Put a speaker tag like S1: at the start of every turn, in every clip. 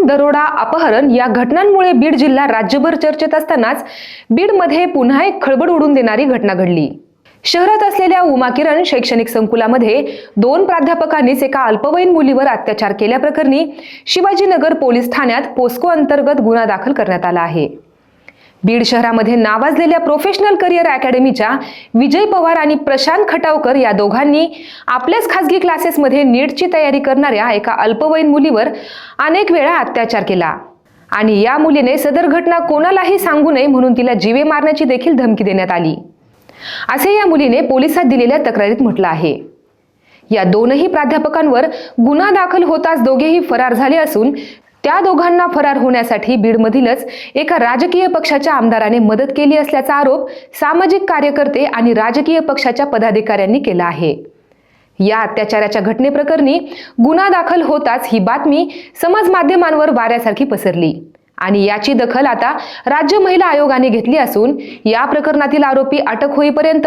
S1: खून दरोडा अपहरण या घटनांमुळे बीड जिल्हा राज्यभर चर्चेत असतानाच बीडमध्ये पुन्हा एक खळबळ उडून देणारी घटना घडली. शहरात असलेल्या उमा किरण शैक्षणिक संकुलामध्ये दोन प्राध्यापकांनीच एका अल्पवयीन मुलीवर अत्याचार केल्याप्रकरणी शिवाजीनगर पोलीस ठाण्यात पोस्को अंतर्गत गुन्हा दाखल करण्यात आला आहे. बीड शहरामध्ये नावाजलेल्या प्रोफेशनल करिअर अकॅडमीच्या विजय पवार आणि प्रशांत खटावकर या दोघांनी आपल्याच खासगी क्लासेसमध्ये नीटची तयारी करणाऱ्या एका अल्पवयीन मुलीवर अनेक वेळा अत्याचार केला. आणि या मुलीने सदर घटना कोणालाही सांगू नये म्हणून तिला जीवे मारण्याची देखील धमकी देण्यात आली. असे या मुलीने पोलिसात दिलेल्या तक्रारीत म्हटलं आहे. या दोनही प्राध्यापकांवर गुन्हा दाखल होताच दोघेही फरार झाले असून त्या दोघांना फरार होण्यासाठी बीडमधीलच एका राजकीय पक्षाच्या आमदाराने मदत केली असल्याचा आरोप सामाजिक कार्यकर्ते आणि राजकीय पक्षाच्या पदाधिकाऱ्यांनी केला आहे. या अत्याचाराच्या घटनेप्रकरणी गुन्हा दाखल होताच ही बातमी समाज माध्यमांवर वाऱ्यासारखी पसरली. आणि याची दखल आता राज्य महिला आयोगाने घेतली असून या प्रकरणातील आरोपी अटक होईपर्यंत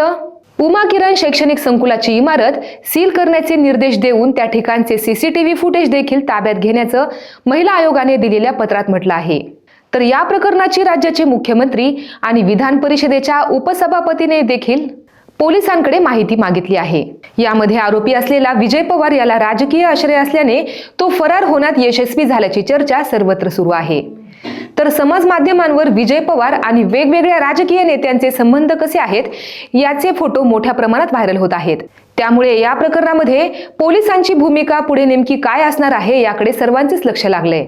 S1: उमा किरण शैक्षणिक संकुलाची इमारत सील करण्याचे निर्देश देऊन त्या ठिकाणचे सीसीटीव्ही फुटेज देखील ताब्यात घेण्याचं महिला आयोगाने दिलेल्या पत्रात म्हटलं आहे. तर या प्रकरणाची राज्याचे मुख्यमंत्री आणि विधान परिषदेच्या उपसभापतीने देखील पोलिसांकडे माहिती मागितली आहे. यामध्ये आरोपी असलेला विजय पवार याला राजकीय आश्रय असल्याने तो फरार होण्यात यशस्वी झाल्याची चर्चा सर्वत्र सुरू आहे. तर समाज माध्यमांवर विजय पवार आणि वेगवेगळ्या राजकीय नेत्यांचे संबंध कसे आहेत याचे फोटो मोठ्या प्रमाणात व्हायरल होत आहेत. त्यामुळे या प्रकरणामध्ये पोलिसांची भूमिका पुढे नेमकी काय असणार आहे याकडे सर्वांचेच लक्ष लागलंय.